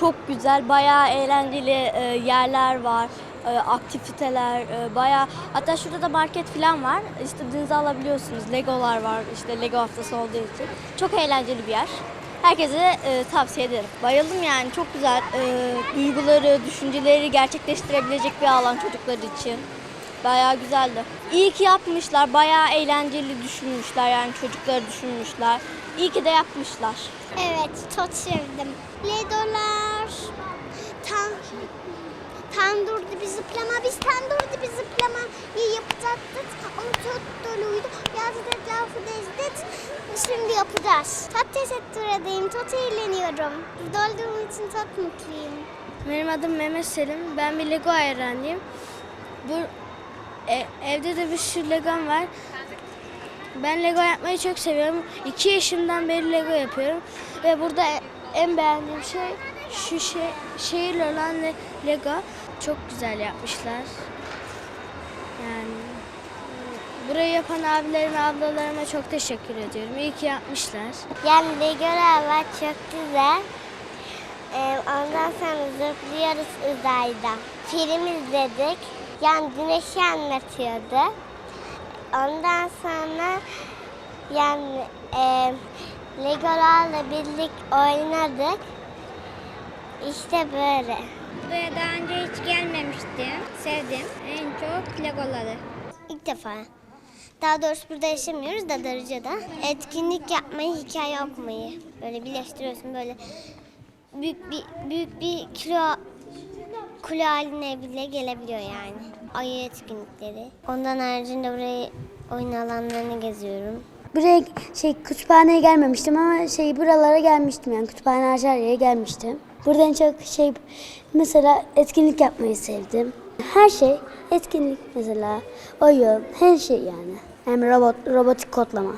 Çok güzel, bayağı eğlenceli e, yerler var, e, aktiviteler, e, bayağı hatta şurada da market falan var. İstediğinizi alabiliyorsunuz. Legolar var, işte Lego haftası olduğu için. Çok eğlenceli bir yer. Herkese e, tavsiye ederim. Bayıldım yani, çok güzel. E, duyguları, düşünceleri gerçekleştirebilecek bir alan çocuklar için. Bayağı güzeldi. İyi ki yapmışlar, bayağı eğlenceli düşünmüşler yani çocukları düşünmüşler. İyi ki de yapmışlar. Evet, çok sevdim. Ledolar, tan tandur dibi zıplama, biz tandur dibi zıplama yapacaktık ama çok doluydu. Biraz da etrafı gezdik, şimdi yapacağız. Çok teşekkür ederim, çok eğleniyorum. Burada olduğum için çok mutluyum. Benim adım Mehmet Selim. Ben bir Lego hayranıyım. Bu e- evde de bir sürü Legom var. Ben Lego yapmayı çok seviyorum. 2 yaşımdan beri Lego yapıyorum. Ve burada en beğendiğim şey şu şey şehirli olan Le- Lego. Çok güzel yapmışlar. Yani burayı yapan abilerime, ablalarıma çok teşekkür ediyorum. İyi ki yapmışlar. Yani Legolar var çok güzel. Ee, ondan sonra zıplıyoruz uzayda. Film izledik. Yani güneşi anlatıyordu. Ondan sonra yani e, Legolarla birlik oynadık. İşte böyle. Buraya daha önce hiç gelmemiştim. Sevdim. En çok Legoları. İlk defa. Daha doğrusu burada yaşamıyoruz da Darıca'da. Etkinlik yapmayı, hikaye okumayı. Böyle birleştiriyorsun böyle büyük bir büyük bir kilo kule haline bile gelebiliyor yani. Ayı etkinlikleri. Ondan haricinde burayı oyun alanlarını geziyorum. Buraya şey kütüphaneye gelmemiştim ama şey buralara gelmiştim yani kütüphane Aşarya'ya gelmiştim. Buradan çok şey mesela etkinlik yapmayı sevdim. Her şey etkinlik mesela oyun her şey yani. Hem robot robotik kodlama.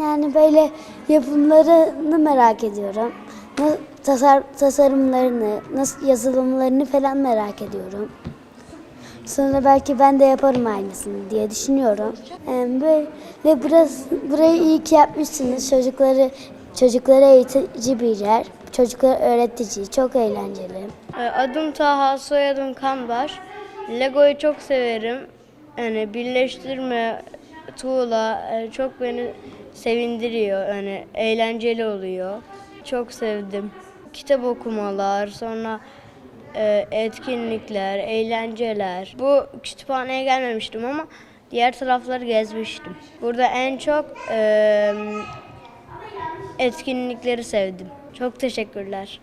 Yani böyle yapımlarını merak ediyorum. Tasar, tasarımlarını, nasıl yazılımlarını falan merak ediyorum. Sonra belki ben de yaparım aynısını diye düşünüyorum. Ee, Böyle burası, burayı iyi ki yapmışsınız. Çocukları çocuklara eğitici bir yer. Çocuklara öğretici, çok eğlenceli. Ee, Adım Taha, soyadım Kambar. Lego'yu çok severim. Yani birleştirme, tuğla e, çok beni sevindiriyor. Yani eğlenceli oluyor. Çok sevdim. Kitap okumalar, sonra e, etkinlikler, eğlenceler. Bu kütüphaneye gelmemiştim ama diğer tarafları gezmiştim. Burada en çok e, etkinlikleri sevdim. Çok teşekkürler.